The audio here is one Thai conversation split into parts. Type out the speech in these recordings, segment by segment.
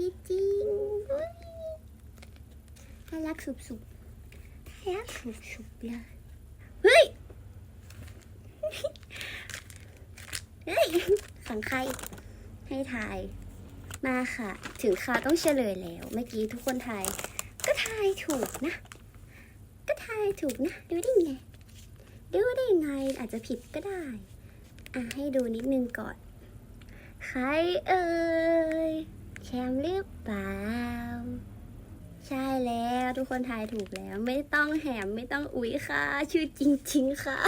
พี่จริงเฮ้ยน่ารักสุบๆน่ารักสุบๆเลยเฮ้ย เฮ้ยของใครให้ทาย มาค่ะ ถึงคาวต้องเฉลยแล้ว เมื่อกี้ทุกคนทาย ก็ทายถูกนะ ก็ทายถูกนะ ดูได้ไง ดูได้ไง อาจจะผิดก็ได้ อะ ให้ดูนิดนึงก่อน ใครเอ่ย รือเปล่า ใช่แล้วทุกคนทายถูกแล้ว ไม่ต้องแหมไม่ต้องอุ๊ยค่ะ ชื่อจริง ๆ ค่ะ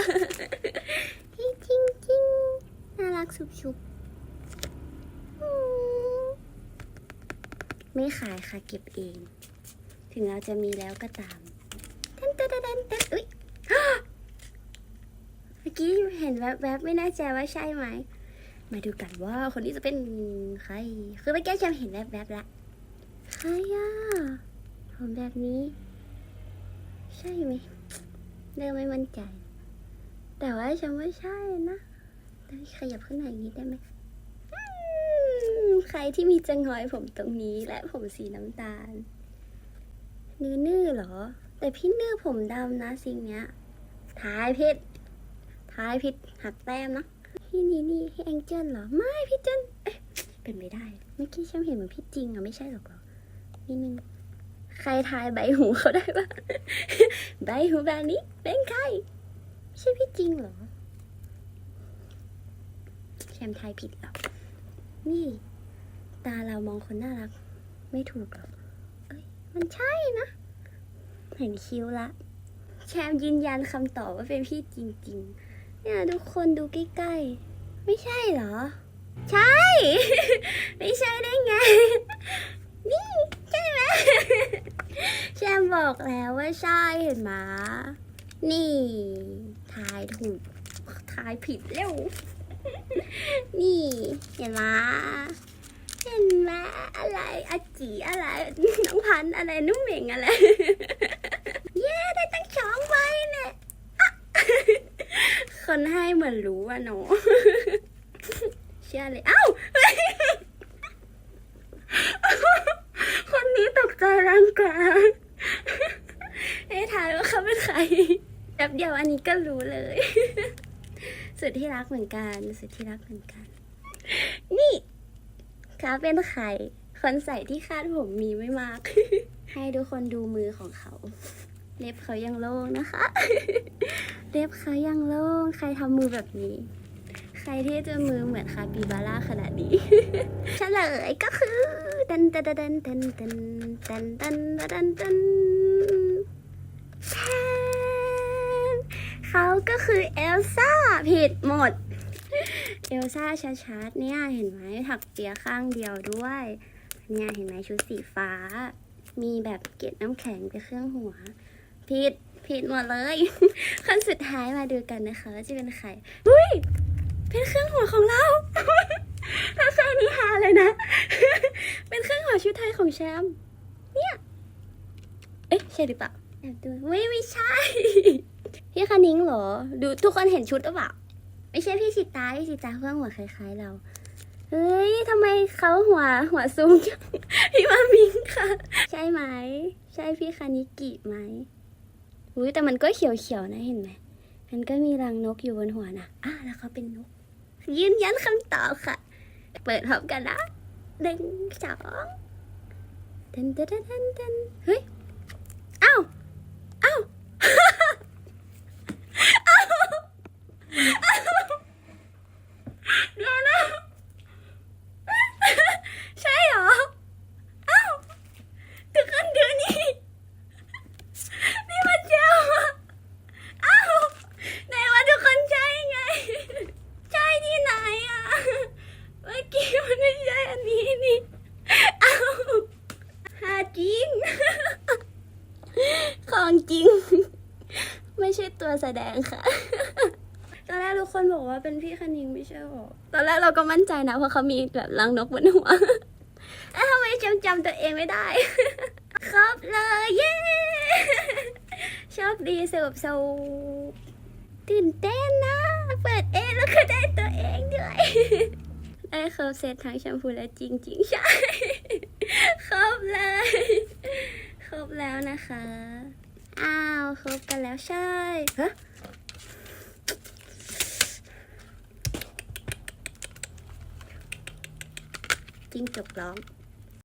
ที่จริงๆน่ารักสุบๆไม่ขายค่ะเก็บเอง ถึงเราจะมีแล้วก็ตามตันตันตันตันตันอุ๊ยเมื่อกี้เห็นแวบๆไม่แน่ใจว่าใช่ไหม มาดูกันว่าคนนี้จะเป็นใคร คือเมื่อกี้ฉันเห็นแวบๆละใครอะผมแบบนี้ ใช่ไหมเริ่มไม่มั่นใจ แต่ว่าฉันว่าใช่นะแต่ขยับขึ้นหน่อยนิดได้ไหมใครที่มีจังหอยผมตรงนี้และผมสีน้ำตาลนื้อนื่อเหรอ แต่พี่นื่อผมดำนะสิ่งเนี้ยทายผิดทายผิดหักแต้มนะ พี่นี่นี่พี่แองเจิลเหรอ ไม่พี่เจิลเอ๊ะเป็นไม่ได้ เมื่อกี้ฉันเห็นเหมือนพี่จริงอะไม่ใช่หรอกหรอนิดนึงใครทายใบหูเขาได้ปะใบหูแบบนี้เป็นใครไม่ใช่พี่จริงเหรอแชมทายผิดหรอนี่ ตาเรามองคนน่ารัก ไม่ถูกหรอกเอ้ยมันใช่นะ เห็นคิ้วละ แชมยืนยันคำตอบว่าเป็นพี่จริง ๆ เนี่ยทุกคนดูใกล้ๆ ไม่ใช่เหรอ ใช่ ไม่ใช่ได้ไง นี่ ใช่ไหมแชมบอกแล้วว่าใช่เห็นไหมนี่ทายถูกทายผิดแล้วนี่ เห็นไหมเห็นไหมอะไรอาจีอะไรน้องพันอะไรนุ่มเหม่งอะไร เย้ได้ตั้งสองใบเนี่ย คนให้เห มือนรู้อะเนาะเชื่อเลยเอ้าคนนี้ตกใจร่างกายให้ทายว่าเขาเป็นใครแป๊บเดียวอันนี้ก็รู้เลย สุดที่รักเหมือนกัน สุดที่รักเหมือนกัน นี่เขาเป็นใครคนใส่ที่คาดผมมีไม่มาก ให้ทุกคนดูมือของเขา เล็บเขายังโล่งนะคะ เล็บขายังโล่งใครทำมือแบบนี้ ใครที่จะมือเหมือนคาปิบาร่าขนาดนี้เฉลยก็คือตันตันตันตันตันตันตันตันตันแทนเขาก็คือเอลซ่าผิดหมด เอลซ่าชัดๆเนี่ยเห็นไหมถักเปียข้างเดียวด้วยเนี่ยเห็นไหมชุดสีฟ้า มีแบบเกล็ดน้ำแข็งเป็นเครื่องหัวผิด ผิดหมดเลย คนสุดท้ายมาดูกันนะคะว่าจะเป็นใครอุ้ยเป็นเครื่องหัวของเราถ้าใช่นี่ฮาเลยนะ เป็นเครื่องหัวชุดไทยของแชมป์เนี่ยเอ๊ะใช่หรือเปล่าแอบดูไม่ไม่ใช่พี่คณิ้งเหรอ ดูทุกคนเห็นชุดหรือเปล่าไม่ใช่พี่สิตาพี่สิตาเครื่องหัวคล้ายๆเราเฮ้ยทำไมเขาหัวหัวสูงจังพี่มามิงค่ะ ใช่ไหม ใช่พี่คานิกิไหม อุ้ยแต่มันก็เขียวๆนะเห็นไหมมันก็มีรังนกอยู่บนหัวนะอะแล้วเขาเป็นนก ยืนยันคำตอบค่ะ เปิดพร้อมกันนะหนึ่งสองเต้นเต้นเต้นเต้นเฮ้ยเอ้าเอ้าว ไม่ใช่ตัวแสดงค่ะ ตอนแรกทุกคนบอกว่าเป็นพี่คณิงไม่ใช่หรอ ตอนแรกเราก็มั่นใจนะ เพราะเขามีแบบลังนกบนหัวแล้วทำไมจำจำตัวเองไม่ได้ ครบเลยเย้โชคดีเสิร์ฟโซตื่นเต้นนะ เปิดเองแล้วก็ได้ตัวเองด้วยได้ครบเซตทั้งแชมพูและจริงๆใช่ครบเลย ครบแล้วนะคะ อ้าวคบกันแล้วใช่ฮะจิ้งจกร้อง